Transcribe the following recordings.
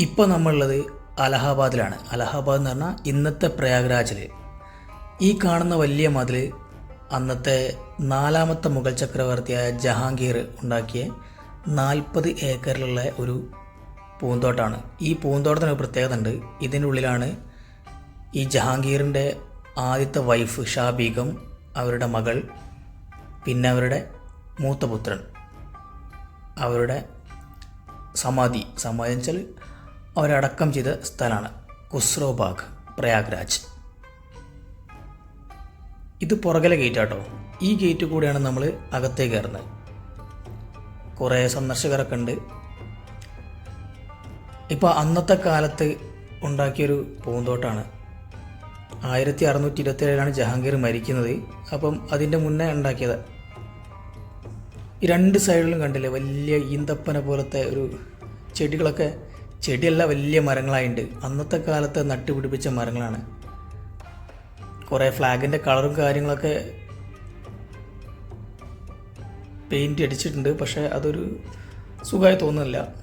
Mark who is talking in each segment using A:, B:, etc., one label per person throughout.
A: ഇപ്പോൾ നമ്മളുള്ളത് അലഹാബാദിലാണ്. അലഹാബാദ് എന്ന് പറഞ്ഞാൽ ഇന്നത്തെ പ്രയാഗ്രാജിൽ ഈ കാണുന്ന വലിയ മതിൽ അന്നത്തെ നാലാമത്തെ മുഗൾ ചക്രവർത്തിയായ ജഹാംഗീർ ഉണ്ടാക്കിയ നാൽപ്പത് ഏക്കറിലുള്ള ഒരു പൂന്തോട്ടമാണ് ഈ പൂന്തോട്ടത്തിന് ഒരു പ്രത്യേകത ഉണ്ട്. ഉള്ളിലാണ് ഈ ജഹാംഗീറിന്റെ ആദ്യത്തെ വൈഫ് ഷാ ബീഗം അവരുടെ മകൾ പിന്നെ അവരുടെ മൂത്തപുത്രൻ അവരുടെ സമാധി. സമാധി എന്ന് വെച്ചാൽ അവരടക്കം ചെയ്ത സ്ഥലമാണ് ഖുസ്രോ ബാഗ് പ്രയാഗ്രാജ്. ഇത് പുറകിലെ ഗേറ്റ് ആട്ടോ ഈ ഗേറ്റ് കൂടെയാണ് നമ്മൾ അകത്തേക്ക് കയറുന്നത്. കുറേ സന്ദർശകരൊക്കെ ഉണ്ട്. ഇപ്പോൾ അന്നത്തെ കാലത്ത് ഉണ്ടാക്കിയൊരു പൂന്തോട്ടാണ്. ആയിരത്തി അറുന്നൂറ്റി ഇരുപത്തി ഏഴിലാണ് ജഹാംഗീർ മരിക്കുന്നത്. അപ്പം അതിന്റെ മുന്നേ ഉണ്ടാക്കിയത്. ഈ രണ്ട് സൈഡിലും കണ്ടില്ലേ വലിയ ഈന്തപ്പന പോലത്തെ ഒരു ചെടികളൊക്കെ ചെടിയല്ല വലിയ മരങ്ങളായിട്ടുണ്ട് അന്നത്തെ കാലത്ത് നട്ടുപിടിപ്പിച്ച മരങ്ങളാണ്. കുറേ ഫ്ലാഗിന്റെ കളറും കാര്യങ്ങളൊക്കെ പെയിന്റ് അടിച്ചിട്ടുണ്ട്. പക്ഷേ അതൊരു സുഖമായി തോന്നുന്നില്ല.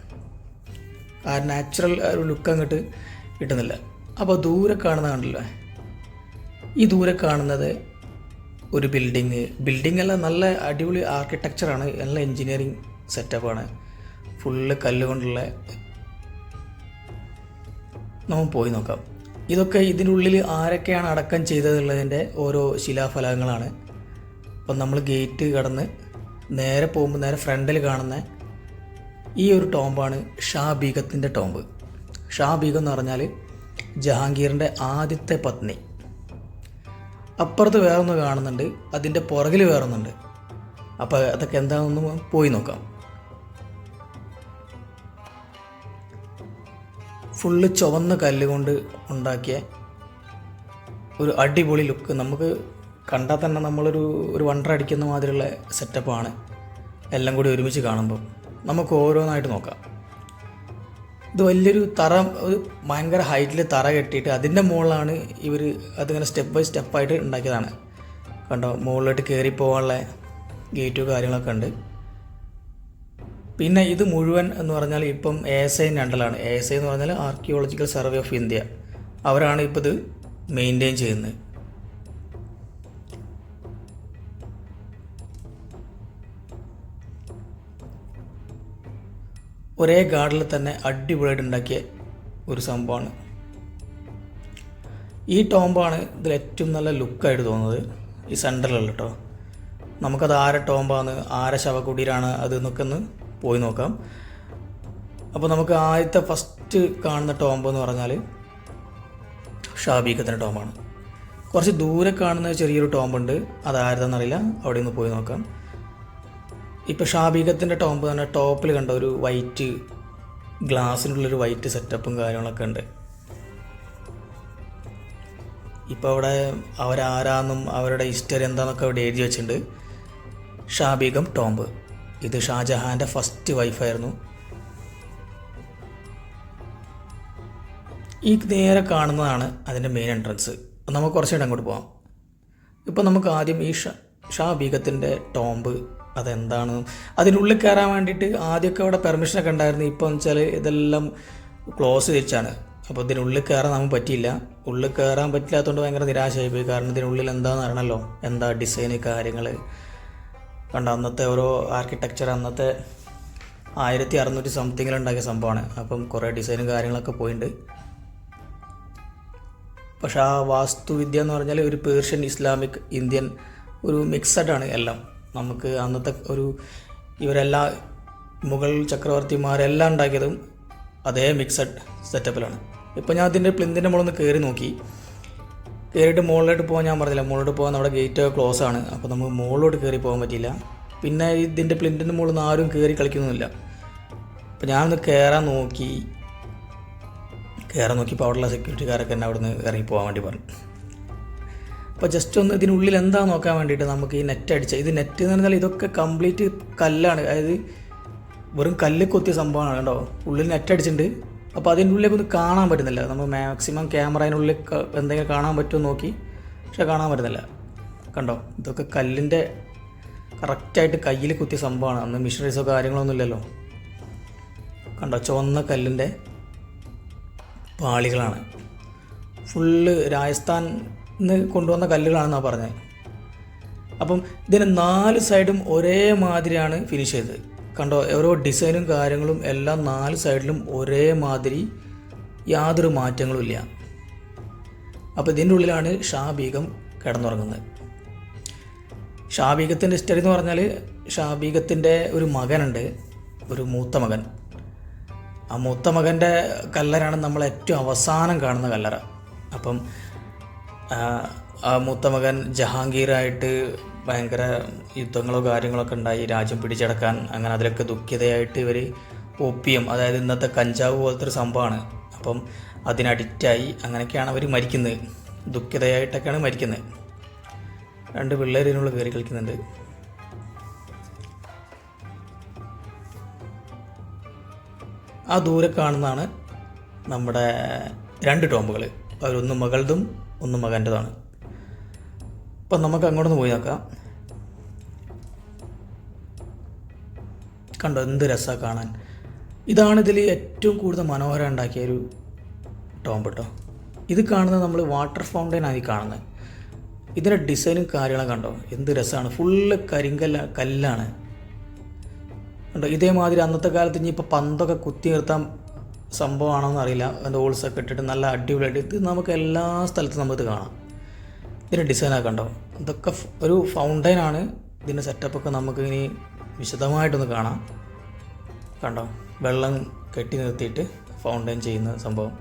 A: ആ നാച്ചുറൽ ഒരു ലുക്ക് അങ്ങോട്ട് കിട്ടുന്നില്ല. അപ്പോൾ ദൂരെ കാണുന്ന കണ്ടല്ലോ? ഈ ദൂരെ കാണുന്നത് ഒരു ബിൽഡിങ്. ബിൽഡിംഗ് എല്ലാം നല്ല അടിപൊളി ആർക്കിടെക്ചറാണ് നല്ല എൻജിനീയറിങ് സെറ്റപ്പാണ് ഫുള്ള് കല്ലുകൊണ്ടുള്ള നമുക്ക് പോയി നോക്കാം. ഇതൊക്കെ ഇതിനുള്ളിൽ ആരൊക്കെയാണ് അടക്കം ചെയ്തതുള്ളതിന്റെ ഓരോ ശിലാഫലകങ്ങളാണ് അപ്പം നമ്മൾ ഗേറ്റ് കടന്ന് നേരെ പോകുമ്പോൾ നേരെ ഫ്രണ്ടിൽ കാണുന്ന ഈ ഒരു ടോംബാണ് ഷാ ബീഗത്തിന്റെ ടോംബ് ഷാ ബീഗം എന്ന് പറഞ്ഞാൽ ജഹാംഗീറിന്റെ ആദ്യത്തെ പത്നി. അപ്പുറത്ത് വേറൊന്ന് കാണുന്നുണ്ട് അതിന്റെ പുറകിൽ വേറൊന്നുണ്ട്. അപ്പോൾ അതൊക്കെ എന്താണെന്ന് പോയി നോക്കാം. ഫുള്ള് ചുവന്ന കല്ലുകൊണ്ട് ഉണ്ടാക്കിയ ഒരു അടിപൊളി ലുക്ക്. നമുക്ക് കണ്ടാൽ തന്നെ നമ്മളൊരു ഒരു വണ്ടർ അടിക്കുന്ന മാതിരിയുള്ള സെറ്റപ്പാണ്. എല്ലാം കൂടി ഒരുമിച്ച് കാണുമ്പോൾ നമുക്ക് ഓരോന്നായിട്ട് നോക്കാം. ഇത് വലിയൊരു തറ ഒരു ഭയങ്കര ഹൈറ്റിൽ തറ കെട്ടിയിട്ട് അതിന്റെ മുകളിലാണ് ഇവർ അതിങ്ങനെ സ്റ്റെപ്പ് ബൈ സ്റ്റെപ്പായിട്ട് ഉണ്ടാക്കിയതാണ്. കണ്ടോ? മുകളിലോട്ട് കയറി പോകാനുള്ള ഗേറ്റും കാര്യങ്ങളൊക്കെ ഉണ്ട്. പിന്നെ ഇത് മുഴുവൻ എന്ന് പറഞ്ഞാൽ ഇപ്പം എ എസ് ഐന്റെ അണ്ടലാണ് എ എസ് ഐ എന്ന് പറഞ്ഞാൽ ആർക്കിയോളജിക്കൽ സർവേ ഓഫ് ഇന്ത്യ അവരാണ് ഇപ്പോൾ ഇത് മെയിന്റെയിൻ ചെയ്യുന്നത്. ഒരേ ഗാർഡിൽ തന്നെ അടിപൊളിയായിട്ട് ഉണ്ടാക്കിയ ഒരു സംഭവമാണ്. ഈ ടോംബാണ് ഇതിൽ ഏറ്റവും നല്ല ലുക്കായിട്ട് തോന്നുന്നത്. ഈ സെന്ററിലുള്ള കേട്ടോ. നമുക്കത് ആരെ ടോംബാണ് ആരെ ശവകുടീരാണ് അത് എന്നൊക്കെ ഒന്ന് പോയി നോക്കാം. അപ്പോൾ നമുക്ക് ആദ്യത്തെ ഫസ്റ്റ് കാണുന്ന ടോംബ് എന്ന് പറഞ്ഞാൽ ഷാബീഖത്തിന്റെ ടോംബാണ്. കുറച്ച് ദൂരെ കാണുന്ന ചെറിയൊരു ടോംബുണ്ട്. അതാരതെന്നറിയില്ല. അവിടെ നിന്ന് പോയി നോക്കാം. ഇപ്പോൾ ഷാബീഖത്തിന്റെ ടോംബ് തന്നെ ടോപ്പിൽ കണ്ട ഒരു വൈറ്റ് ഗ്ലാസ്സിനുള്ളൊരു വൈറ്റ് സെറ്റപ്പും കാര്യങ്ങളൊക്കെ ഉണ്ട്. ഇപ്പോൾ അവിടെ അവരാരാന്നും അവരുടെ ഹിസ്റ്ററി എന്താണെന്നൊക്കെ അവിടെ എഴുതി വെച്ചിട്ടുണ്ട്. ഷാബീഖം ടോംബ്. ഇത് ഷാജഹാന്റെ ഫസ്റ്റ് വൈഫായിരുന്നു ഈ നേരെ കാണുന്നതാണ് അതിന്റെ മെയിൻ എൻട്രൻസ് നമുക്ക് കുറച്ചുകൂടെ അങ്ങോട്ട് പോകാം ഇപ്പോൾ നമുക്ക് ആദ്യം ഈ ഷാ ഷാ ബീഗത്തിന്റെ ടോംബ് അതെന്താണ്? അതിനുള്ളിൽ കയറാൻ വേണ്ടിയിട്ട് ആദ്യമൊക്കെ അവിടെ പെർമിഷനൊക്കെ ഉണ്ടായിരുന്നു. ഇപ്പോൾ എന്ന് വെച്ചാൽ ഇതെല്ലാം ക്ലോസ് വെച്ചാണ് അപ്പോൾ ഇതിനുള്ളിൽ കയറാൻ നമുക്ക് പറ്റിയില്ല. ഉള്ളിൽ കയറാൻ പറ്റില്ലാത്തതുകൊണ്ട് ഭയങ്കര നിരാശയായിപ്പോയി. കാരണം ഇതിനുള്ളിൽ എന്താണെന്ന് അറിയണമല്ലോ എന്താ ഡിസൈന് കാര്യങ്ങൾ കണ്ട അന്നത്തെ ഓരോ ആർക്കിടെക്ചർ അന്നത്തെ ആയിരത്തി അറുന്നൂറ്റി സംതിങ്ങിൽ ഉണ്ടാക്കിയ സംഭവമാണ്. അപ്പം കുറേ ഡിസൈനും കാര്യങ്ങളൊക്കെ പോയിട്ടുണ്ട് പക്ഷെ ആ വാസ്തുവിദ്യ എന്ന് പറഞ്ഞാൽ ഒരു പേർഷ്യൻ ഇസ്ലാമിക് ഇന്ത്യൻ ഒരു മിക്സഡ് ആണ് എല്ലാം. നമുക്ക് അന്നത്തെ ഒരു ഇവരെല്ലാ മുഗൾ ചക്രവർത്തിമാരെല്ലാം ഉണ്ടാക്കിയതും അതേ മിക്സഡ് സെറ്റപ്പിലാണ് ഇപ്പം ഞാൻ അതിന്റെ പ്ലിന്തിന്റെ മുകളിൽ നിന്ന് കയറി നോക്കി. കയറിയിട്ട് മുകളിലോട്ട് പോകാൻ ഞാൻ പറഞ്ഞില്ല. മുകളിലോട്ട് പോകാൻ നമ്മുടെ ഗേറ്റ് ക്ലോസ് ആണ്. അപ്പോൾ നമുക്ക് മുകളിലോട്ട് കയറി പോകാൻ പറ്റിയില്ല. പിന്നെ ഇതിന്റെ പ്ലിന്റിന്റെ മുകളിൽ നിന്ന് ആരും കയറി കളിക്കുന്നില്ല അപ്പോൾ ഞാനൊന്ന് കയറാൻ നോക്കി. കയറാൻ നോക്കിയപ്പോൾ അവിടെയുള്ള സെക്യൂരിറ്റിക്കാരൊക്കെ എന്നെ അവിടെ നിന്ന് ഇറങ്ങി പോകാൻ വേണ്ടി പറഞ്ഞു. അപ്പോൾ ജസ്റ്റ് ഒന്ന് ഇതിനുള്ളിൽ എന്താ നോക്കാൻ വേണ്ടിയിട്ട് നമുക്ക് ഈ നെറ്റ് അടിച്ച ഇത് നെറ്റ് എന്ന് പറഞ്ഞാൽ ഇതൊക്കെ കംപ്ലീറ്റ് കല്ലാണ്. അതായത് വെറും കല്ല് കൊത്തിയ സംഭവമാണ് കേട്ടോ. ഉള്ളിൽ നെറ്റ് അടിച്ചിട്ടുണ്ട്. അപ്പോൾ അതിന്റെ ഉള്ളിലേക്ക് ഒന്ന് കാണാൻ പറ്റുന്നില്ല. നമ്മൾ മാക്സിമം ക്യാമറയിനുള്ളിൽ ക- എന്തെങ്കിലും കാണാൻ പറ്റുമോ നോക്കി. പക്ഷെ കാണാൻ പറ്റുന്നില്ല. കണ്ടോ? ഇതൊക്കെ കല്ലിന്റെ കറക്റ്റായിട്ട് കയ്യിൽ കുത്തിയ സംഭവമാണ്. അന്ന് മിഷനറീസോ കാര്യങ്ങളൊന്നും ഇല്ലല്ലോ. കണ്ടോ? ചുവന്ന കല്ലിന്റെ പാളികളാണ്. ഫുള്ള് രാജസ്ഥാൻ നിന്ന് കൊണ്ടുവന്ന കല്ലുകളാണെന്നാണ് പറഞ്ഞത്. അപ്പം ഇതിന് നാല് സൈഡും ഒരേ മാതിരിയാണ് ഫിനിഷ് ചെയ്തത്. കണ്ടോ ഓരോ ഡിസൈനും കാര്യങ്ങളും എല്ലാം നാല് സൈഡിലും ഒരേ മാതിരി യാതൊരു മാറ്റങ്ങളും ഇല്ല. അപ്പോൾ ഇതിന്റെ ഉള്ളിലാണ് ഷാബീഗം കിടന്നുറങ്ങുന്നത്. ഷാബീഗത്തിന്റെ ഹിസ്റ്ററി എന്ന് പറഞ്ഞാൽ ഷാബീഗത്തിന്റെ ഒരു മകനുണ്ട് ഒരു മൂത്ത മകൻ. ആ മൂത്ത മകന്റെ കല്ലറാണ് നമ്മൾ ഏറ്റവും അവസാനം കാണുന്ന കല്ലറ. അപ്പം ആ, മൂത്ത മകൻ ജഹാംഗീറായിട്ട് ഭയങ്കര യുദ്ധങ്ങളോ കാര്യങ്ങളൊക്കെ ഉണ്ടായി. രാജ്യം പിടിച്ചടക്കാൻ അങ്ങനെ അതിലൊക്കെ ദുഃഖിതയായിട്ട് ഇവർ ഒപ്പിയം അതായത് ഇന്നത്തെ കഞ്ചാവ് പോലത്തെ ഒരു സംഭവമാണ്. അപ്പം അതിനഡിക്റ്റായി അങ്ങനെയൊക്കെയാണ് അവർ മരിക്കുന്നത്. ദുഃഖിതയായിട്ടൊക്കെയാണ് മരിക്കുന്നത്. രണ്ട് പിള്ളേരിനുള്ള കയറി കളിക്കുന്നുണ്ട്. ആ ദൂരെ കാണുന്നതാണ് നമ്മുടെ രണ്ട് ടോമ്പുകൾ അവരൊന്ന് മകളതും ഒന്ന് മകന്റെതാണ് അപ്പം നമുക്ക് അങ്ങോട്ടൊന്ന് പോയി നോക്കാം. കണ്ടോ എന്ത് രസമാണ് കാണാൻ. ഇതാണ് ഇതിൽ ഏറ്റവും കൂടുതൽ മനോഹരം ഉണ്ടാക്കിയ ഒരു ടോംബ് കേട്ടോ. ഇത് കാണുന്നത് നമ്മൾ വാട്ടർ ഫൗണ്ടൈൻ ആയി കാണുന്നത്. ഇതിന്റെ ഡിസൈനും കാര്യങ്ങളും കണ്ടോ? എന്ത് രസമാണ് ഫുള്ള് കരിങ്കല്ല കല്ലാണ്. കണ്ടോ ഇതേമാതിരി അന്നത്തെ കാലത്ത് ഇനി ഇപ്പോൾ പന്തൊക്കെ കുത്തി നിർത്താൻ സംഭവമാണോ അറിയില്ല. അതിന്റെ ഓൾസൊക്കെ ഇട്ടിട്ട് നല്ല അടിപൊളിയായിട്ട് ഇത് നമുക്ക് എല്ലാ സ്ഥലത്തും നമുക്ക് കാണാം. ഇതിന്റെ ഡിസൈൻ കണ്ടോ ഇതൊക്കെ ഒരു ഒരു ഫൗണ്ടൈനാണ് ഇതിന്റെ സെറ്റപ്പൊക്കെ നമുക്ക് ഇനി വിശദമായിട്ടൊന്ന് കാണാം. കണ്ടോ? വെള്ളം കെട്ടി നിർത്തിയിട്ട് ഫൗണ്ടൈൻ ചെയ്യുന്ന സംഭവം.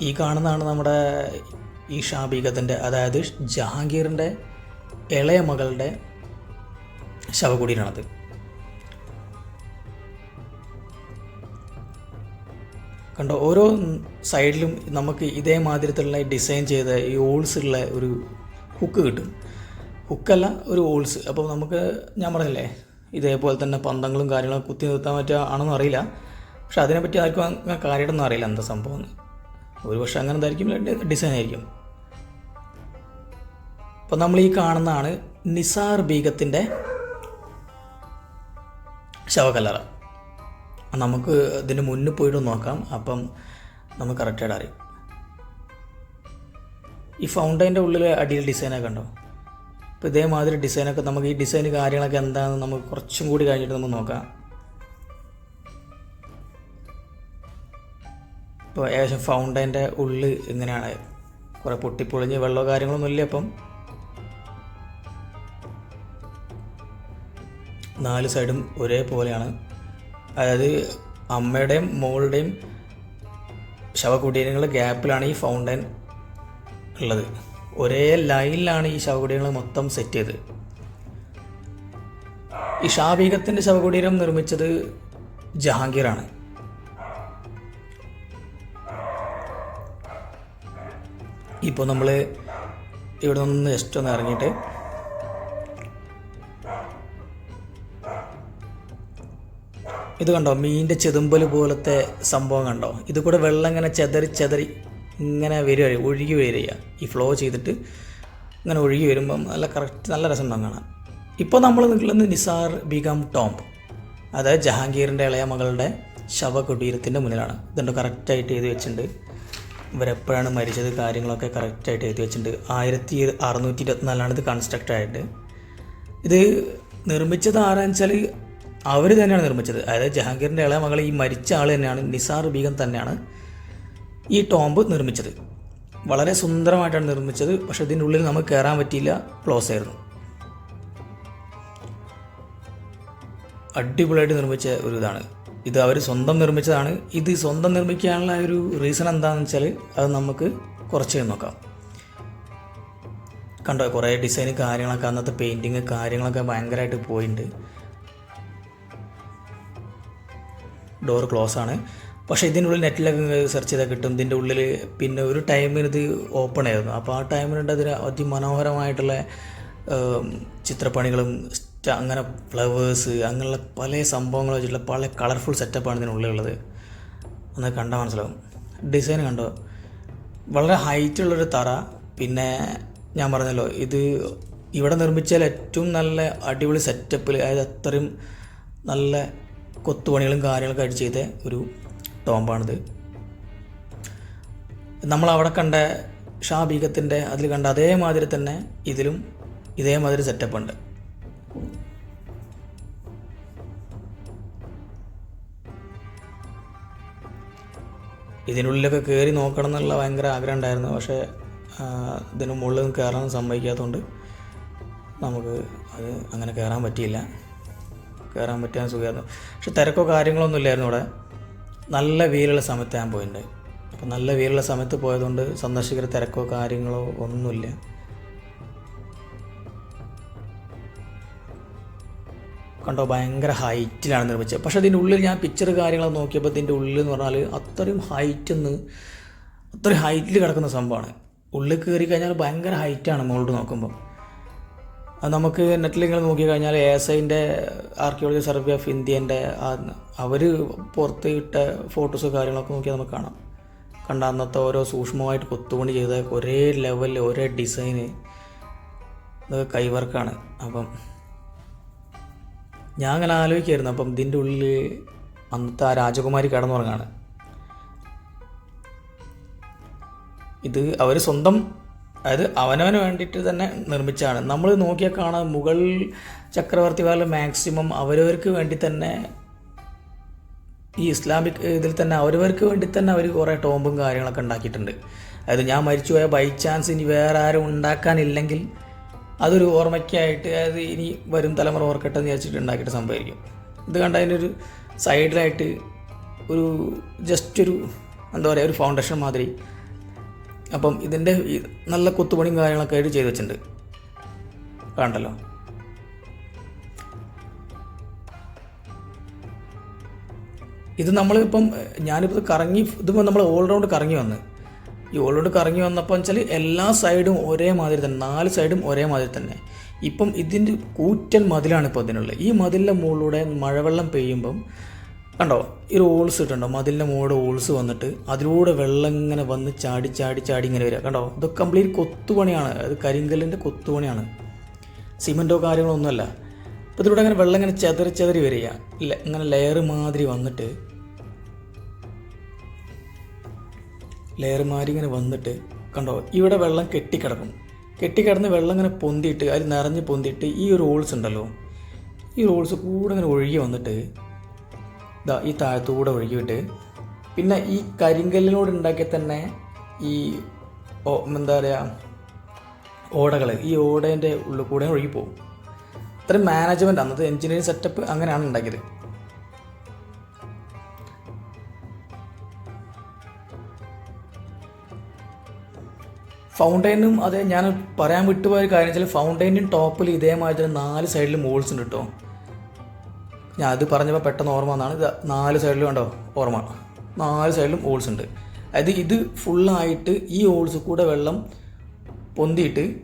A: ഈ കാണുന്നതാണ് നമ്മുടെ ഈ ഷാബീഗത്തിന്റെ അതായത് ജഹാംഗീറിന്റെ ഇളയ മകളുടെ ശവകുടീരാണത് കണ്ടോ ഓരോ സൈഡിലും നമുക്ക് ഇതേമാതിരത്തിലുള്ള ഡിസൈൻ ചെയ്ത ഈ ഓൾസ് ഉള്ള ഒരു ഹുക്ക് കിട്ടും. ഹുക്കല്ല ഒരു ഓൾസ് അപ്പോൾ നമുക്ക് ഞാൻ പറഞ്ഞില്ലേ ഇതേപോലെ തന്നെ പന്തങ്ങളും കാര്യങ്ങളും കുത്തി നിർത്താൻ പറ്റുക ആണെന്ന് അറിയില്ല. പക്ഷെ അതിനെപ്പറ്റി ആർക്കും അങ്ങനെ കാര്യമായിട്ടൊന്നും അറിയില്ല എന്താ സംഭവം ഒരു പക്ഷെ അങ്ങനെ എന്തായിരിക്കും? ഡിസൈൻ ആയിരിക്കും. അപ്പോൾ നമ്മൾ ഈ കാണുന്നതാണ് നിസാർ ബീഗത്തിന്റെ ശവകല്ലറ നമുക്ക് ഇതിന് മുന്നിൽ പോയിട്ട് നോക്കാം. അപ്പം നമുക്ക് കറക്റ്റായിട്ട് അറിയും. ഈ ഫൗണ്ടൈന്റെ ഉള്ളിൽ അടിയിൽ ഡിസൈനൊക്കെ ഉണ്ടോ ഇപ്പോൾ ഇതേമാതിരി ഡിസൈനൊക്കെ നമുക്ക് ഈ ഡിസൈൻ കാര്യങ്ങളൊക്കെ എന്താണെന്ന് നമുക്ക് കുറച്ചും കൂടി കഴിഞ്ഞിട്ട് നമുക്ക് നോക്കാം. ഇപ്പോൾ ഏകദേശം ഫൗണ്ടൈന്റെ ഉള്ളിൽ ഇങ്ങനെയാണ്. കുറേ പൊട്ടിപ്പൊളിഞ്ഞ് വെള്ളമോ കാര്യങ്ങളൊന്നും ഇല്ല അപ്പം നാല് സൈഡും ഒരേപോലെയാണ്. അതായത് അമ്മയുടെയും മോളുടെയും ശവകുടീരങ്ങൾ ഗ്യാപ്പിലാണ് ഈ ഫൗണ്ടൻ ഉള്ളത്. ഒരേ ലൈനിലാണ് ഈ ശവകുടീരങ്ങൾ മൊത്തം സെറ്റ് ചെയ്തത്. ഈ ഷാബീഗത്തിന്റെ ശവകുടീരം നിർമ്മിച്ചത് ജഹാംഗീറാണ്. ഇപ്പോൾ നമ്മൾ ഇവിടെ നിന്ന് ജസ്റ്റ് ഒന്ന് ഇറങ്ങിയിട്ട് ഇത് കണ്ടോ? മീനിന്റെ ചെതുമ്പൽ പോലത്തെ സംഭവം കണ്ടോ? ഇത് കൂടെ വെള്ളം ഇങ്ങനെ ചെതറി ചെതറി ഇങ്ങനെ വരിക ഒഴുകി വരിക ഈ ഫ്ലോ ചെയ്തിട്ട് ഇങ്ങനെ ഒഴുകി വരുമ്പം നല്ല കറക്റ്റ് നല്ല രസം ഉണ്ടാകും കാണാൻ. ഇപ്പോൾ നമ്മൾ നിൽക്കുന്നത് നിസാർ ബീഗം ടോംബ് അതായത് ജഹാംഗീറിന്റെ ഇളയ മകളുടെ ശവകുടീരത്തിന്റെ മുന്നിലാണ്. ഇതുണ്ട് കറക്റ്റായിട്ട് എഴുതി വെച്ചിട്ടുണ്ട്. ഇവരെപ്പോഴാണ് മരിച്ചത്? കാര്യങ്ങളൊക്കെ കറക്റ്റായിട്ട് എഴുതി വെച്ചിട്ടുണ്ട്. ആയിരത്തി അറുന്നൂറ്റി ഇരുപത്തിനാലാണ് ഇത് കൺസ്ട്രക്റ്റ് ആയിട്ട് ഇത് നിർമ്മിച്ചത് ആരാന്ന് വെച്ചാൽ അവർ തന്നെയാണ് നിർമ്മിച്ചത്. അതായത് ജഹാംഗീറിന്റെ ഇളയ മകൾ ഈ മരിച്ച ആൾ തന്നെയാണ് നിസാർ ബീഗം തന്നെയാണ് ഈ ടോംബ് നിർമ്മിച്ചത്. വളരെ സുന്ദരമായിട്ടാണ് നിർമ്മിച്ചത് പക്ഷെ ഇതിന്റെ ഉള്ളിൽ നമുക്ക് കയറാൻ പറ്റിയില്ല ക്ലോസ് ആയിരുന്നു. അടിപൊളിയായിട്ട് നിർമ്മിച്ച ഒരു ഇതാണ്. ഇത് അവർ സ്വന്തം നിർമ്മിച്ചതാണ്. ഇത് സ്വന്തം നിർമ്മിക്കാനുള്ള ഒരു റീസൺ എന്താണെന്ന് വെച്ചാൽ അത് നമുക്ക് കുറച്ച് നോക്കാം. കണ്ടോ കുറേ ഡിസൈന് കാര്യങ്ങളൊക്കെ അന്നത്തെ പെയിന്റിങ് കാര്യങ്ങളൊക്കെ ഭയങ്കരമായിട്ട് പോയിട്ടുണ്ട് ഡോർ ക്ലോസ് ആണ്. പക്ഷേ ഇതിനുള്ളിൽ നെറ്റിലൊക്കെ സെർച്ച് ചെയ്താൽ കിട്ടും. ഇതിന്റെ ഉള്ളിൽ പിന്നെ ഒരു ടൈമിന് ഇത് ഓപ്പൺ ആയിരുന്നു. അപ്പോൾ ആ ടൈമിനുണ്ട് അതിന് അതിമനോഹരമായിട്ടുള്ള ചിത്രപ്പണികളും അങ്ങനെ ഫ്ലവേഴ്സ് അങ്ങനെയുള്ള പല സംഭവങ്ങൾ വെച്ചിട്ടുള്ള പല കളർഫുൾ സെറ്റപ്പാണ് ഇതിനുള്ളിലുള്ളത്. ഒന്ന് കണ്ടാൽ മനസ്സിലാവും. ഡിസൈൻ കണ്ടോ? വളരെ ഹൈറ്റുള്ളൊരു തറ. പിന്നെ ഞാൻ പറഞ്ഞല്ലോ ഇത് ഇവിടെ നിർമ്മിച്ചാൽ ഏറ്റവും നല്ല അടിപൊളി സെറ്റപ്പിൽ അതായത് അത്രയും നല്ല കൊത്തുപണികളും കാര്യങ്ങളൊക്കെ ആയിട്ട് ചെയ്ത ഒരു ടോമ്പാണിത്. നമ്മൾ അവിടെ കണ്ട ഷാബീഗത്തിന്റെ അതിൽ കണ്ട അതേമാതിരി തന്നെ ഇതിലും ഇതേമാതിരി സെറ്റപ്പ് ഉണ്ട് ഇതിനുള്ളിലൊക്കെ കയറി നോക്കണം എന്നുള്ള ഭയങ്കര ആഗ്രഹം ഉണ്ടായിരുന്നു. പക്ഷേ ഇതിന് മുകളിൽ കയറാൻ സമ്മതിക്കാത്തതുകൊണ്ട് നമുക്ക് അത് അങ്ങനെ കയറാൻ പറ്റിയില്ല. കയറാൻ പറ്റിയ സുഖമായിരുന്നു. പക്ഷെ തിരക്കോ കാര്യങ്ങളൊന്നും ഇല്ലായിരുന്നു ഇവിടെ നല്ല വീലുള്ള സമയത്ത് ഞാൻ പോയിട്ടുണ്ട്. അപ്പം നല്ല വീലുള്ള സമയത്ത് പോയതുകൊണ്ട് സന്ദർശകർ തിരക്കോ കാര്യങ്ങളോ ഒന്നുമില്ല. കണ്ടോ ഭയങ്കര ഹൈറ്റിലാണ് നിർമ്മിച്ചത്. പക്ഷേ അതിന്റെ ഉള്ളിൽ ഞാൻ പിക്ചർ കാര്യങ്ങൾ നോക്കിയപ്പോൾ ഇതിന്റെ ഉള്ളിൽ എന്ന് പറഞ്ഞാൽ അത്രയും ഹൈറ്റ് എന്ന് അത്രയും ഹൈറ്റിൽ കിടക്കുന്ന സംഭവമാണ്. ഉള്ളിൽ കയറി കഴിഞ്ഞാൽ ഭയങ്കര ഹൈറ്റാണ് മുകളിൽ നോക്കുമ്പോൾ നമുക്ക് നെറ്റിൽ ഇങ്ങനെ നോക്കി കഴിഞ്ഞാൽ എ എസ് ഐന്റെ ആർക്കിയോളജി സർവേ ഓഫ് ഇന്ത്യന്റെ അവർ പുറത്ത് ഇട്ട ഫോട്ടോസ് കാര്യങ്ങളൊക്കെ നോക്കിയാൽ നമുക്ക് കാണാം. കണ്ട അന്നത്തെ ഓരോ സൂക്ഷ്മമായിട്ട് കൊത്തുപണി ചെയ്ത ഒരേ ലെവലിൽ ഒരേ ഡിസൈന് ഇതൊക്കെ കൈവർക്കാണ് അപ്പം ഞാൻ അങ്ങനെ ആലോചിക്കായിരുന്നു. അപ്പം ഇതിന്റെ ഉള്ളിൽ അന്നത്തെ ആ രാജകുമാരി കിടന്നുറങ്ങാണ്. ഇത് അവർ സ്വന്തം അതായത് അവനവന് വേണ്ടിയിട്ട് തന്നെ നിർമ്മിച്ചാണ് നമ്മൾ നോക്കിയാൽ കാണാം മുഗൾ ചക്രവർത്തി കാലം മാക്സിമം അവരവർക്ക് വേണ്ടി തന്നെ ഈ ഇസ്ലാമിക് ഇതിൽ തന്നെ അവരവർക്ക് വേണ്ടി തന്നെ അവർ കുറേ ടോമ്പും കാര്യങ്ങളൊക്കെ ഉണ്ടാക്കിയിട്ടുണ്ട്. അതായത് ഞാൻ മരിച്ചു പോയ ബൈ ചാൻസ് ഇനി വേറെ ആരും ഉണ്ടാക്കാനില്ലെങ്കിൽ അതൊരു ഓർമ്മയ്ക്കായിട്ട് അതായത് ഇനി വരും തലമുറ ഓർക്കട്ടെ എന്ന് വിചാരിച്ചിട്ട് ഉണ്ടാക്കിയിട്ട് സംഭവിക്കും. ഇത് കണ്ട അതിനൊരു സൈഡിലായിട്ട് ഒരു ജസ്റ്റ് ഒരു എന്താ പറയുക ഒരു ഫൗണ്ടേഷൻ മാതിരി അപ്പം ഇതിന്റെ നല്ല കൊത്തുപണിയും കാര്യങ്ങളൊക്കെ ആയിട്ട് ചെയ്ത് വെച്ചിട്ടുണ്ട്. കണ്ടല്ലോ. ഇത് നമ്മളിപ്പം ഞാനിപ്പോൾ കറങ്ങി ഇതിപ്പോൾ നമ്മൾ ഓൾറൗണ്ട് കറങ്ങി വന്ന്. ഈ ഓൾറൗണ്ട് കറങ്ങി വന്നപ്പോൾ വെച്ചാൽ എല്ലാ സൈഡും ഒരേ മാതിരി തന്നെ നാല് സൈഡും ഒരേ മാതിരി തന്നെ. ഇപ്പം ഇതിന്റെ കൂറ്റൻ മതിലാണ് ഇപ്പോൾ ഇതിനുള്ളത്. ഈ മതിലിന്റെ മുകളിലൂടെ മഴവെള്ളം പെയ്യുമ്പം കണ്ടോ? ഈ ഓൾസ് ഇട്ടുണ്ടോ മതിലിന്റെ മുകളിൽ ഓൾസ് വന്നിട്ട് അതിലൂടെ വെള്ളം ഇങ്ങനെ വന്ന് ചാടി ചാടി ചാടി ഇങ്ങനെ വരിക. കണ്ടോ? ഇത് കംപ്ലീറ്റ് കൊത്തുപണിയാണ്. അത് കരിങ്കല്ലിന്റെ കൊത്തുപണിയാണ്. സിമെന്റോ കാര്യങ്ങളോ ഒന്നുമല്ല. അപ്പോൾ ഇതിലൂടെ അങ്ങനെ വെള്ളം ഇങ്ങനെ ചെതറി ചെതറി വരിക. ഇങ്ങനെ ലെയർ മാതിരി വന്നിട്ട് ലെയർ മാതിരി ഇങ്ങനെ വന്നിട്ട് കണ്ടോ? ഇവിടെ വെള്ളം കെട്ടിക്കിടക്കും. കെട്ടിക്കിടന്ന് വെള്ളം ഇങ്ങനെ പൊന്തിയിട്ട് അതിൽ നിറഞ്ഞ് പൊന്തിയിട്ട് ഈ ഒരു ഓൾസ് ഉണ്ടല്ലോ ഈ റോൾസ് കൂടെ ഇങ്ങനെ ഒഴുകി വന്നിട്ട് ഇതാ ഈ താഴത്തുകൂടെ ഒഴുകിയിട്ട്. പിന്നെ ഈ കരിങ്കല്ലിനോട് ഉണ്ടാക്കിയ തന്നെ ഈ എന്താ പറയുക ഓടകൾ ഈ ഓടേന്റെ ഉള്ളിൽ കൂടെ ഒഴുകി പോകും. ഇത്രയും മാനേജ്മെന്റ് അന്നത്തെ എഞ്ചിനീയറിംഗ് സെറ്റപ്പ് അങ്ങനെയാണ് ഉണ്ടാക്കിയത്. ഫൗണ്ടൈനും അതെ ഞാൻ പറയാൻ വിട്ടുപോയ കാര്യം വെച്ചാൽ ഫൗണ്ടൈനും ടോപ്പിൽ ഇതേമാതിരി നാല് സൈഡിൽ മോൾസ് ഉണ്ട് കേട്ടോ ഞാൻ അത് പറഞ്ഞപ്പോൾ പെട്ടെന്ന് ഓർമ്മ വന്നാണ്. ഇത് നാല് സൈഡിലും കണ്ടോ? ഓർമ്മ. നാല് സൈഡിലും ഓൾസ് ഉണ്ട്. അതായത് ഇത് ഫുള്ളായിട്ട് ഈ ഓൾസ് കൂടെ വെള്ളം പൊന്തിയിട്ട്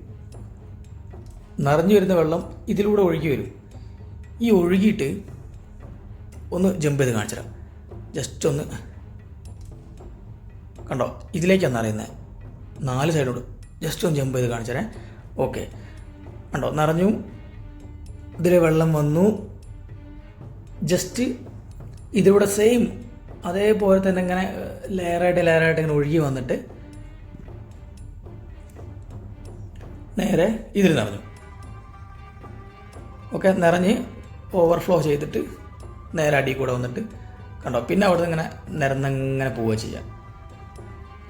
A: നിറഞ്ഞു വരുന്ന വെള്ളം ഇതിലൂടെ ഒഴുകി വരും. ഈ ഒഴുകിയിട്ട് ഒന്ന് ജമ്പ് ചെയ്ത് കാണിച്ചു തരാം. ജസ്റ്റ് ഒന്ന് കണ്ടോ? ഇതിലേക്കാണ് അറിയുന്നത്. നാല് സൈഡോട് ജസ്റ്റ് ഒന്ന് ജമ്പ് ചെയ്ത് കാണിച്ചു തരാം. ഓക്കെ കണ്ടോ? നിറഞ്ഞു. ഇതിലെ വെള്ളം വന്നു. ജസ്റ്റ് ഇതിലൂടെ സെയിം അതേപോലെ തന്നെ ഇങ്ങനെ ലെയറായിട്ട് ലെയറായിട്ട് ഇങ്ങനെ ഒഴുകി വന്നിട്ട് നേരെ ഇതിൽ നിറഞ്ഞു. ഓക്കെ നിറഞ്ഞ് ഓവർഫ്ലോ ചെയ്തിട്ട് നേരെ അടിയിൽ കൂടെ വന്നിട്ട് കണ്ടോ? പിന്നെ അവിടെ ഇങ്ങനെ നിരന്നങ്ങനെ പോവുക ചെയ്യാം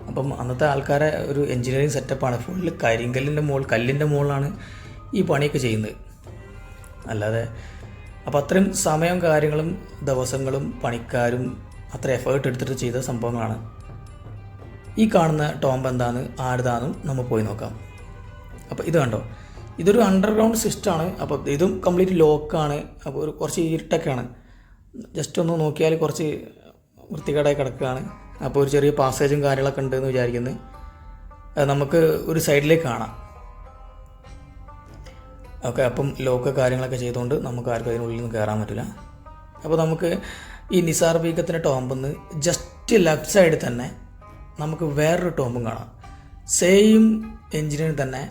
A: അപ്പം അന്നത്തെ ആൾക്കാരെ ഒരു എൻജിനീയറിങ് സെറ്റപ്പാണ് ഫുള്ള് കരിങ്കല്ലിന്റെ മുകൾ കല്ലിന്റെ മുകളിലാണ് ഈ പണിയൊക്കെ ചെയ്യുന്നത്. അല്ലാതെ അപ്പോൾ അത്രയും സമയവും കാര്യങ്ങളും ദിവസങ്ങളും പണിക്കാരും അത്ര എഫേർട്ട് എടുത്തിട്ട് ചെയ്ത സംഭവങ്ങളാണ്. ഈ കാണുന്ന ടോംബ് എന്താണ് ആരുതാന്നും നമ്മൾ പോയി നോക്കാം. അപ്പോൾ ഇത് കണ്ടോ? ഇതൊരു അണ്ടർഗ്രൗണ്ട് സിസ്റ്റമാണ് അപ്പോൾ ഇതും കംപ്ലീറ്റ് ലോക്കാണ് അപ്പോൾ ഒരു കുറച്ച് ഇരുട്ടൊക്കെയാണ്. ജസ്റ്റ് ഒന്ന് നോക്കിയാൽ കുറച്ച് വൃത്തികേടായി കിടക്കുകയാണ്. അപ്പോൾ ഒരു ചെറിയ പാസേജും കാര്യങ്ങളൊക്കെ ഉണ്ടെന്ന് വിചാരിക്കുന്നത് നമുക്ക് ഒരു സൈഡിലേക്ക് കാണാം. ഓക്കെ അപ്പം ലോക്ക് കാര്യങ്ങളൊക്കെ ചെയ്തുകൊണ്ട് നമുക്ക് ആർക്കും അതിനുള്ളിൽ നിന്ന് കയറാൻ പറ്റില്ല. അപ്പോൾ നമുക്ക് ഈ നിസാർ ബീഗത്തിന്റെ ടോമ്പെന്ന് ജസ്റ്റ് ലെഫ്റ്റ് സൈഡിൽ തന്നെ നമുക്ക് വേറൊരു ടോമ്പും കാണാം. സെയിം എഞ്ചിനീയർ തന്നെ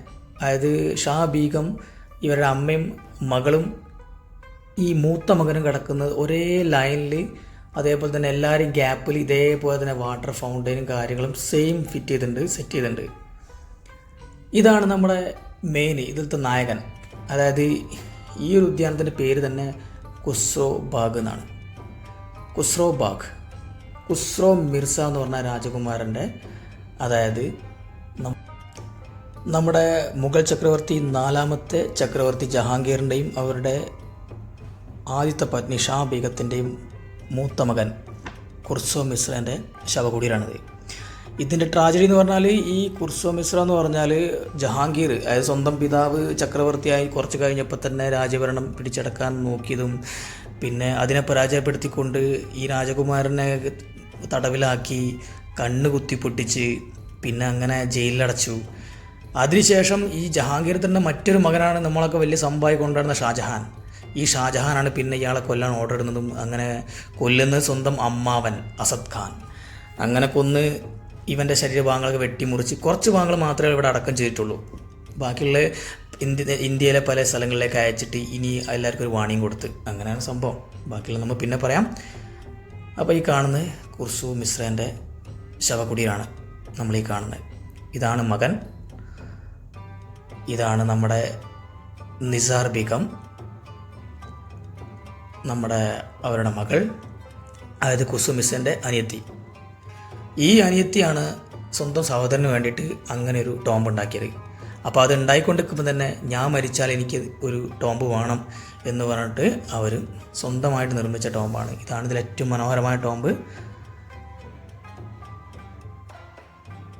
A: അതായത് ഷാ ബീഗം ഇവരുടെ അമ്മയും മകളും ഈ മൂത്ത മകനും കിടക്കുന്നത് ഒരേ ലൈനിൽ അതേപോലെ തന്നെ എല്ലാവരും ഗ്യാപ്പിൽ ഇതേപോലെ തന്നെ വാട്ടർ ഫൗണ്ടൈനും കാര്യങ്ങളും സെയിം ഫിറ്റ് ചെയ്തിട്ടുണ്ട് സെറ്റ് ചെയ്തിട്ടുണ്ട്. ഇതാണ് നമ്മുടെ മെയിൻ ഇതിലത്തെ നായകൻ. അതായത് ഈ ഒരു ഉദ്യാനത്തിന്റെ പേര് തന്നെ കുസ്രോ ബാഗ് എന്നാണ്. കുസ്രോ ബാഗ്. കുസ്രോ മിർസ എന്ന് പറഞ്ഞ രാജകുമാരന്റെ അതായത് നമ്മുടെ മുഗൾ ചക്രവർത്തി നാലാമത്തെ ചക്രവർത്തി ജഹാംഗീറിന്റെയും അവരുടെ ആദ്യത്തെ പത്നി ഷാ ബീഗത്തിന്റെയും മൂത്ത മകൻ കുർസോ മിശ്രന്റെ ശവകുടീരാണിത്. ഇതിന്റെ ട്രാജഡി എന്ന് പറഞ്ഞാൽ ഈ കുർസോ മിശ്ര എന്ന് പറഞ്ഞാൽ ജഹാംഗീർ അതായത് സ്വന്തം പിതാവ് ചക്രവർത്തിയായി കുറച്ച് കഴിഞ്ഞപ്പോൾ തന്നെ രാജഭരണം പിടിച്ചടക്കാൻ നോക്കിയതും പിന്നെ അതിനെ പരാജയപ്പെടുത്തിക്കൊണ്ട് ഈ രാജകുമാരനെ തടവിലാക്കി കണ്ണ് കുത്തിപ്പൊട്ടിച്ച് പിന്നെ അങ്ങനെ ജയിലിലടച്ചു. അതിനുശേഷം ഈ ജഹാംഗീർ തന്നെ മറ്റൊരു മകനാണ് നമ്മളൊക്കെ വലിയ സംഭവമായി കൊണ്ടുവരുന്ന ഷാജഹാൻ. ഈ ഷാജഹാനാണ് പിന്നെ ഇയാളെ കൊല്ലാൻ ഓർഡർ ഇടുന്നതും അങ്ങനെ കൊല്ലുന്നത് സ്വന്തം അമ്മാവൻ അസദ് ഖാൻ. അങ്ങനെ കൊന്ന് ഇവന്റെ ശരീരഭാഗങ്ങളൊക്കെ വെട്ടിമുറിച്ച് കുറച്ച് ഭാഗങ്ങൾ മാത്രമേ ഇവിടെ അടക്കം ചെയ്തിട്ടുള്ളൂ. ബാക്കിയുള്ള ഇന്ത്യ ഇന്ത്യയിലെ പല സ്ഥലങ്ങളിലേക്ക് അയച്ചിട്ട് ഇനി എല്ലാവർക്കും ഒരു വാണിയും കൊടുത്ത് അങ്ങനെയാണ് സംഭവം. ബാക്കിയുള്ള നമ്മൾ പിന്നെ പറയാം. അപ്പോൾ ഈ കാണുന്നത് കുർസു മിശ്രേന്റെ ശവകുടീരാണ് നമ്മൾ ഈ കാണുന്നത്. ഇതാണ് മകൻ. ഇതാണ് നമ്മുടെ നിസാർ ബീഗം. നമ്മുടെ അവരുടെ മകൾ. അതായത് കുസുമിസിന്റെ അനിയത്തി. ഈ അനിയത്തിയാണ് സ്വന്തം സഹോദരന് വേണ്ടിയിട്ട് അങ്ങനെ ഒരു ടോംബ് ഉണ്ടാക്കിയത്. അപ്പോൾ അത് ഉണ്ടായിക്കൊണ്ടിരിക്കുമ്പോൾ തന്നെ ഞാൻ മരിച്ചാൽ എനിക്ക് ഒരു ടോംബ് വേണം എന്ന് പറഞ്ഞിട്ട് അവർ സ്വന്തമായിട്ട് നിർമ്മിച്ച ടോംബാണ് ഇതാണ് ഇതിൽ ഏറ്റവും മനോഹരമായ ടോംബ്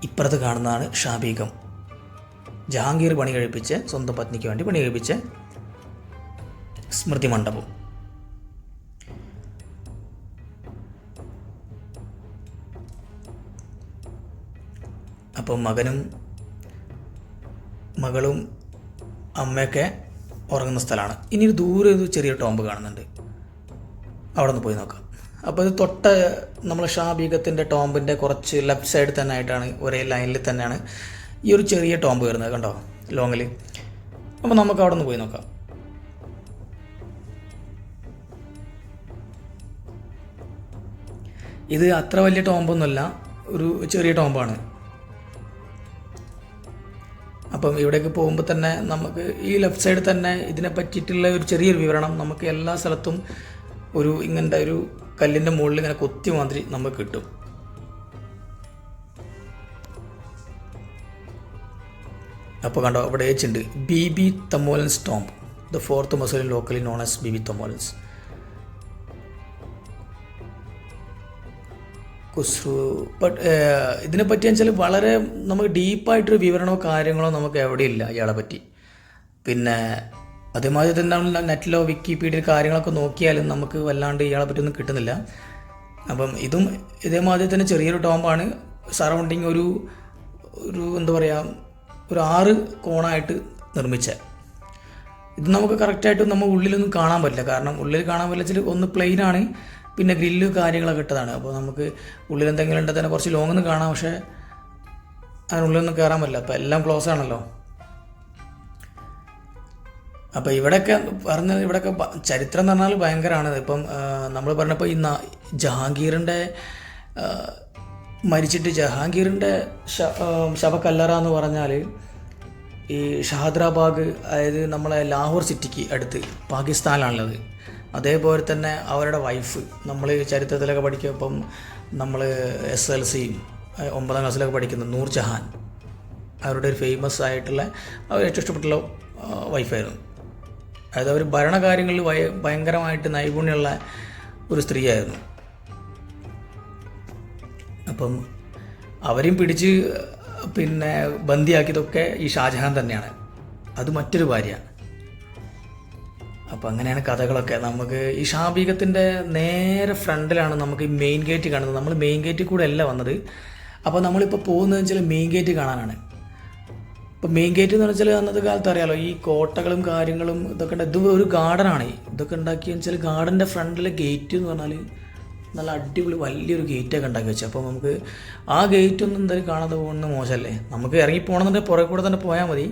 A: ഇപ്പുറത്ത് കാണുന്നതാണ് ഷാബീഗം ജഹാംഗീർ പണി കഴിപ്പിച്ച് സ്വന്തം പത്നിക്ക് വേണ്ടി പണി കഴിപ്പിച്ച് സ്മൃതി മണ്ഡപം. അപ്പം മകനും മകളും അമ്മയൊക്കെ ഉറങ്ങുന്ന സ്ഥലമാണ്. ഇനി ഒരു ദൂരെ ഒരു ചെറിയ ടോംബ് കാണുന്നുണ്ട്. അവിടെ നിന്ന് പോയി നോക്കാം. അപ്പോൾ ഇത് തൊട്ട നമ്മൾ ഷാബീഗത്തിന്റെ ടോംബിന്റെ കുറച്ച് ലെഫ്റ്റ് സൈഡിൽ തന്നെ ആയിട്ടാണ് ഒരേ ലൈനിൽ തന്നെയാണ് ഈ ഒരു ചെറിയ ടോംബ് വരുന്നത് കണ്ടോ? ലോങ്ങിൽ അപ്പോൾ നമുക്ക് അവിടെ നിന്ന് പോയി നോക്കാം. ഇത് അത്ര വലിയ ടോംബൊന്നുമല്ല ഒരു ചെറിയ ടോംബാണ് അപ്പം ഇവിടേക്ക് പോകുമ്പോൾ തന്നെ നമുക്ക് ഈ ലെഫ്റ്റ് സൈഡ് തന്നെ ഇതിനെ പറ്റിയിട്ടുള്ള ഒരു ചെറിയൊരു വിവരണം നമുക്ക് എല്ലാ സ്ഥലത്തും ഒരു ഇങ്ങനത്തെ ഒരു കല്ലിന്റെ മുകളിൽ ഇങ്ങനെ കൊത്തി മാതിരി നമുക്ക് കിട്ടും. അപ്പോൾ കണ്ടോ അവിടെ ഏച്ചുണ്ട് Bibi Tamolan's tomb the fourth mausoleum locally known as Bibi Tamolan's. Khusrau. But ഇതിനെ പറ്റി വെച്ചാൽ വളരെ നമുക്ക് ഡീപ്പായിട്ടൊരു വിവരണമോ കാര്യങ്ങളോ നമുക്ക് എവിടെയില്ല ഇയാളെ പറ്റി. പിന്നെ അതേമാതിരി തന്നെ നെറ്റിലോ വിക്കിപീഡിയ കാര്യങ്ങളൊക്കെ നോക്കിയാലും നമുക്ക് വല്ലാണ്ട് ഇയാളെ പറ്റി ഒന്നും കിട്ടുന്നില്ല. അപ്പം ഇതും ഇതേമാതിരി തന്നെ ചെറിയൊരു ടോംബാണ് സറൗണ്ടിങ് ഒരു ഒരു എന്താ പറയുക ഒരു ആറ് കോണായിട്ട് നിർമ്മിച്ച. ഇത് നമുക്ക് കറക്റ്റായിട്ട് നമ്മൾ ഉള്ളിലൊന്നും കാണാൻ പറ്റില്ല. കാരണം ഉള്ളിൽ കാണാൻ പറ്റില്ല ഒന്ന് പ്ലെയിൻ ആണ്. പിന്നെ ഗ്രില്ല് കാര്യങ്ങളൊക്കെ ഇട്ടതാണ്. അപ്പോൾ നമുക്ക് ഉള്ളിൽ എന്തെങ്കിലും ഉണ്ടെങ്കിൽ തന്നെ കുറച്ച് ലോങ് നിന്ന് കാണാം. പക്ഷേ അതിനുള്ളിലൊന്നും കയറാൻ പറ്റില്ല. അപ്പോൾ എല്ലാം ക്ലോസ് ആണല്ലോ. അപ്പോൾ ഇവിടെയൊക്കെ പറഞ്ഞ ഇവിടെയൊക്കെ ചരിത്രം എന്ന് പറഞ്ഞാൽ ഭയങ്കരമാണ്. ഇപ്പം നമ്മൾ പറഞ്ഞപ്പോൾ ഈ ജഹാംഗീറിന്റെ മരിച്ചിട്ട് ജഹാംഗീറിന്റെ ശവക്കല്ലറ എന്ന് പറഞ്ഞാൽ ഈ ഷഹദ്രാബാഗ് അതായത് നമ്മളെ ലാഹോർ സിറ്റിക്ക് അടുത്ത് പാകിസ്ഥാനിലാണുള്ളത്. അതേപോലെ തന്നെ അവരുടെ വൈഫ് നമ്മൾ ചരിത്രത്തിലൊക്കെ പഠിക്കുമ്പം നമ്മൾ എസ് എൽ സിയും ഒമ്പതാം ക്ലാസ്സിലൊക്കെ പഠിക്കുന്ന നൂർജഹാൻ അവരുടെ ഒരു ഫേമസ് ആയിട്ടുള്ള അവർ ഏറ്റവും ഇഷ്ടപ്പെട്ടുള്ള വൈഫായിരുന്നു അതായത് അവർ ഭരണകാര്യങ്ങളിൽ വയ ഭയങ്കരമായിട്ട് നൈപുണ്യമുള്ള ഒരു സ്ത്രീയായിരുന്നു. അപ്പം അവരെയും പിടിച്ച് പിന്നെ ബന്ദിയാക്കിയതൊക്കെ ഈ ഷാജഹാൻ തന്നെയാണ്. അത് മറ്റൊരു ഭാര്യ അപ്പോൾ അങ്ങനെയാണ് കഥകളൊക്കെ. നമുക്ക് ഈ ഷാബീഗത്തിന്റെ നേരെ ഫ്രണ്ടിലാണ് നമുക്ക് ഈ മെയിൻ ഗേറ്റ് കാണുന്നത്. നമ്മൾ മെയിൻ ഗേറ്റിൽ കൂടെ അല്ല വന്നത്. അപ്പോൾ നമ്മളിപ്പോൾ പോകുന്നത് വെച്ചാൽ മെയിൻ ഗേറ്റ് കാണാനാണ്. ഇപ്പോൾ മെയിൻ ഗേറ്റ് എന്ന് വെച്ചാൽ അന്നത്തെ കാലത്ത് അറിയാലോ ഈ കോട്ടകളും കാര്യങ്ങളും ഇതൊക്കെ ഉണ്ട്. ഇത് ഒരു ഗാർഡനാണ് ഇതൊക്കെ ഉണ്ടാക്കിയെന്ന് വെച്ചാൽ ഗാർഡന്റെ ഫ്രണ്ടിലെ ഗേറ്റ് എന്ന് പറഞ്ഞാൽ നല്ല അടിപൊളി വലിയൊരു ഗേറ്റൊക്കെ ഉണ്ടാക്കി വെച്ചു. അപ്പോൾ നമുക്ക് ആ ഗേറ്റ് ഒന്നും എന്തായാലും കാണാതെ പോകുന്നത് മോശമല്ലേ? നമുക്ക് ഇറങ്ങി പോകണമെന്നുണ്ടെങ്കിൽ പുറകെ കൂടെ തന്നെ പോയാൽ മതി.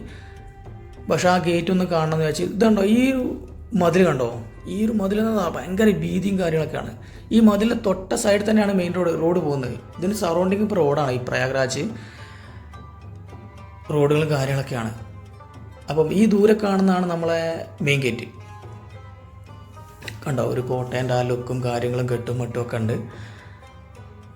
A: പക്ഷേ ആ ഗേറ്റ് ഒന്ന് കാണണമെന്ന് വെച്ചാൽ ഇതുണ്ടോ ഈ മതിൽ കണ്ടോ? ഈ ഒരു മതിൽ എന്ന് ഭയങ്കര ഭീതിയും കാര്യങ്ങളൊക്കെയാണ്. ഈ മതിലിന്റെ തൊട്ട സൈഡിൽ തന്നെയാണ് മെയിൻ റോഡ് റോഡ് പോകുന്നത്. ഇതിന് സറൗണ്ടിങ് ഇപ്പോൾ റോഡാണ് ഈ പ്രയാഗ്രാജ് റോഡുകളും കാര്യങ്ങളൊക്കെയാണ്. അപ്പം ഈ ദൂരെ കാണുന്നതാണ് നമ്മളെ മെയിൻ ഗേറ്റ് കണ്ടോ? ഒരു കോട്ടേന്റെ ആ ലുക്കും കാര്യങ്ങളും കെട്ടും മട്ടും ഒക്കെ ഉണ്ട്.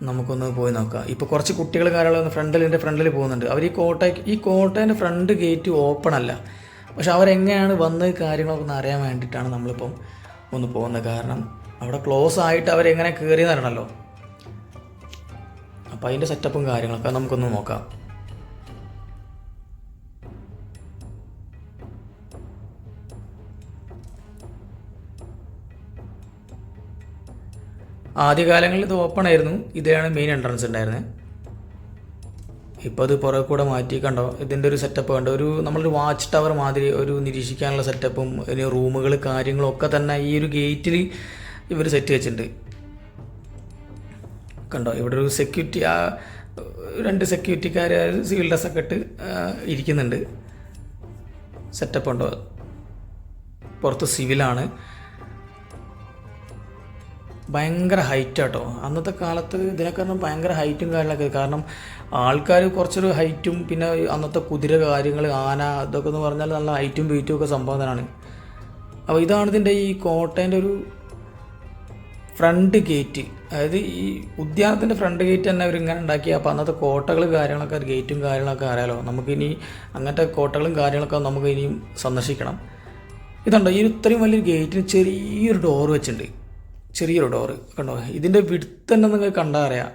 A: നമുക്കൊന്ന് പോയി നോക്കാം. ഇപ്പോൾ കുറച്ച് കുട്ടികൾ കാര്യങ്ങളൊന്ന് ഫ്രണ്ടിൽ എന്റെ ഫ്രണ്ടിൽ പോകുന്നുണ്ട്. അവർ ഈ കോട്ട ഈ കോട്ടേന്റെ ഫ്രണ്ട് ഗേറ്റ് ഓപ്പൺ അല്ല. പക്ഷെ അവരെങ്ങനെയാണ് വന്ന് കാര്യങ്ങളൊക്കെ ഒന്ന് അറിയാൻ വേണ്ടിയിട്ടാണ് നമ്മളിപ്പം ഒന്ന് പോകുന്നത്? കാരണം അവിടെ ക്ലോസ് ആയിട്ട് അവരെങ്ങനെ കയറിയെന്ന് അറിയണമല്ലോ. അപ്പോൾ അതിന്റെ സെറ്റപ്പും കാര്യങ്ങളൊക്കെ നമുക്കൊന്ന് നോക്കാം. ആദ്യകാലങ്ങളിൽ ഇത് ഓപ്പൺ ആയിരുന്നു. ഇതാണ് മെയിൻ എൻട്രൻസ് ഉണ്ടായിരുന്നത് ഇപ്പോൾ അത് പുറകെ കൂടെ മാറ്റി കണ്ടോ? ഇതിന്റെ ഒരു സെറ്റപ്പ് കണ്ടോ? ഒരു നമ്മളൊരു വാച്ച് ടവർ മാതിരി ഒരു നിരീക്ഷിക്കാനുള്ള സെറ്റപ്പും ഇനി റൂമുകൾ കാര്യങ്ങളും ഒക്കെ തന്നെ ഈ ഒരു ഗേറ്റിൽ ഇവർ സെറ്റ് വെച്ചിട്ടുണ്ട്. കണ്ടോ? ഇവിടെ ഒരു സെക്യൂരിറ്റി ആ രണ്ട് സെക്യൂരിറ്റിക്കാർ സിവിൽ ഡ്രസ്സൊക്കെ ഇട്ട് ഇരിക്കുന്നുണ്ട്. സെറ്റപ്പ് ഉണ്ടോ? പുറത്ത് സിവിലാണ് ഭയങ്കര ഹൈറ്റ് ആട്ടോ. അന്നത്തെ കാലത്ത് ഇതിനൊക്കെ പറഞ്ഞാൽ ഭയങ്കര ഹൈറ്റും കാര്യങ്ങളൊക്കെ കാരണം ആൾക്കാർ കുറച്ചൊരു ഹൈറ്റും പിന്നെ അന്നത്തെ കുതിര കാര്യങ്ങൾ ആന ഇതൊക്കെ എന്ന് പറഞ്ഞാൽ നല്ല ഹൈറ്റും വെയിറ്റും ഒക്കെ സംഭവം തന്നെയാണ്. അപ്പോൾ ഇതാണ് ഇതിന്റെ ഈ കോട്ടേന്റെ ഒരു ഫ്രണ്ട് ഗേറ്റ് അതായത് ഈ ഉദ്യാനത്തിന്റെ ഫ്രണ്ട് ഗേറ്റ് തന്നെ അവരിങ്ങനെ ഉണ്ടാക്കി. അപ്പോൾ അന്നത്തെ കോട്ടകൾ കാര്യങ്ങളൊക്കെ ഗേറ്റും കാര്യങ്ങളൊക്കെ അറിയാലോ. നമുക്കിനി അങ്ങനത്തെ കോട്ടകളും കാര്യങ്ങളൊക്കെ നമുക്ക് ഇനിയും സന്ദർശിക്കണം. ഇതുണ്ടോ? ഈ ഇത്രയും വലിയൊരു ഗേറ്റിന് ചെറിയൊരു ഡോർ വെച്ചിട്ടുണ്ട്. ചെറിയൊരു ഡോറ്. കണ്ടോ? ഇതിന്റെ വിടുത്ത് തന്നെ നിങ്ങൾക്ക് കണ്ടാൽ അറിയാം.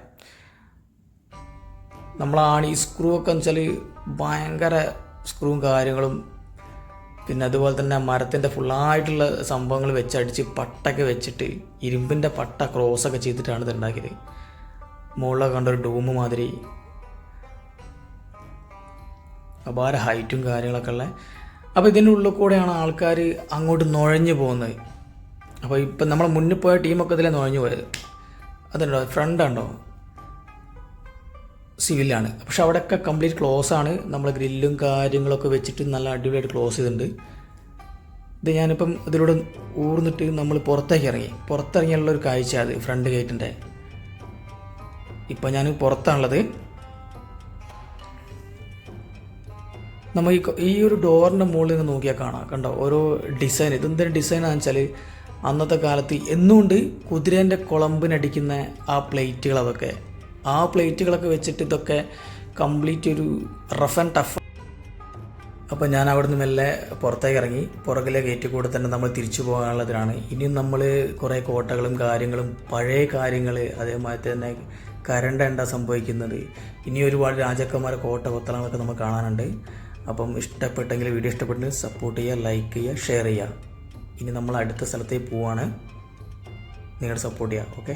A: നമ്മളാണ് ഈ സ്ക്രൂ ഒക്കെ വെച്ചാൽ ഭയങ്കര സ്ക്രൂവും കാര്യങ്ങളും പിന്നെ അതുപോലെ തന്നെ മരത്തിന്റെ ഫുള്ളായിട്ടുള്ള സംഭവങ്ങൾ വെച്ചടിച്ച് പട്ടൊക്കെ വെച്ചിട്ട് ഇരുമ്പിന്റെ പട്ട ക്രോസൊക്കെ ചെയ്തിട്ടാണ് ഇത് ഉണ്ടാക്കിയത്. മുകളിലൊക്കെ കണ്ട ഒരു ഡൂമ് മാതിരി. അപാര ഹൈറ്റും കാര്യങ്ങളൊക്കെ ഉള്ളത് അപ്പോൾ ഇതിന്റെ ഉള്ളിൽ കൂടെയാണ് ആൾക്കാർ അങ്ങോട്ട് നുഴഞ്ഞു പോകുന്നത്. അപ്പോൾ ഇപ്പം നമ്മൾ മുന്നിൽ പോയ ടീമൊക്കെ ഇതിലെ നുഴഞ്ഞു പോയത്. അതുണ്ടോ? ഫ്രണ്ട് ഉണ്ടോ സിവിലാണ് പക്ഷെ അവിടെയൊക്കെ കംപ്ലീറ്റ് ക്ലോസ് ആണ്. നമ്മൾ ഗ്രില്ലും കാര്യങ്ങളൊക്കെ വെച്ചിട്ട് നല്ല അടിപൊളിയായിട്ട് ക്ലോസ് ചെയ്തിട്ടുണ്ട്. ഇത് ഞാനിപ്പം ഇതിലൂടെ ഊർന്നിട്ട് നമ്മൾ പുറത്തേക്ക് ഇറങ്ങി. പുറത്തിറങ്ങിയുള്ള ഒരു കാഴ്ച അത് ഫ്രണ്ട് ഗേറ്റിന്റെ ഇപ്പം ഞാൻ പുറത്താണുള്ളത്. നമ്മൾ ഈ ഒരു ഡോറിന്റെ മുകളിൽ നിന്ന് നോക്കിയാൽ കാണാം. കണ്ടോ? ഓരോ ഡിസൈൻ ഇതെന്തൊരു ഡിസൈനാണെന്ന് വെച്ചാൽ അന്നത്തെ കാലത്ത് എന്നുകൊണ്ട് കുതിരേന്റെ കുളമ്പിനടിക്കുന്ന ആ പ്ലേറ്റുകൾ അതൊക്കെ ആ പ്ലേറ്റുകളൊക്കെ വെച്ചിട്ട് ഇതൊക്കെ കംപ്ലീറ്റ് ഒരു റഫ് ആൻഡ് ടഫ് അപ്പോൾ ഞാൻ അവിടുന്ന് മെല്ലെ പുറത്തേക്ക് ഇറങ്ങി പുറകിലെ ഗേറ്റ് കൂടെ തന്നെ നമ്മൾ തിരിച്ചു പോകാനുള്ളതിനാണ്. ഇനിയും നമ്മൾ കുറേ കോട്ടകളും കാര്യങ്ങളും പഴയ കാര്യങ്ങൾ അതേമാതിരി തന്നെ കരണ്ട എന്താ സംഭവിക്കുന്നത്. ഇനി ഒരുപാട് രാജാക്കന്മാരെ കോട്ട കൊത്തളങ്ങളൊക്കെ നമുക്ക് കാണാനുണ്ട്. അപ്പം ഇഷ്ടപ്പെട്ടെങ്കിൽ വീഡിയോ ഇഷ്ടപ്പെട്ടെങ്കിൽ സപ്പോർട്ട് ചെയ്യുക ലൈക്ക് ചെയ്യുക ഷെയർ ചെയ്യുക. ഇനി നമ്മൾ അടുത്ത സ്ഥലത്തേക്ക് പോവാണ്. നിങ്ങളുടെ സപ്പോർട്ട് ചെയ്യുക ഓക്കെ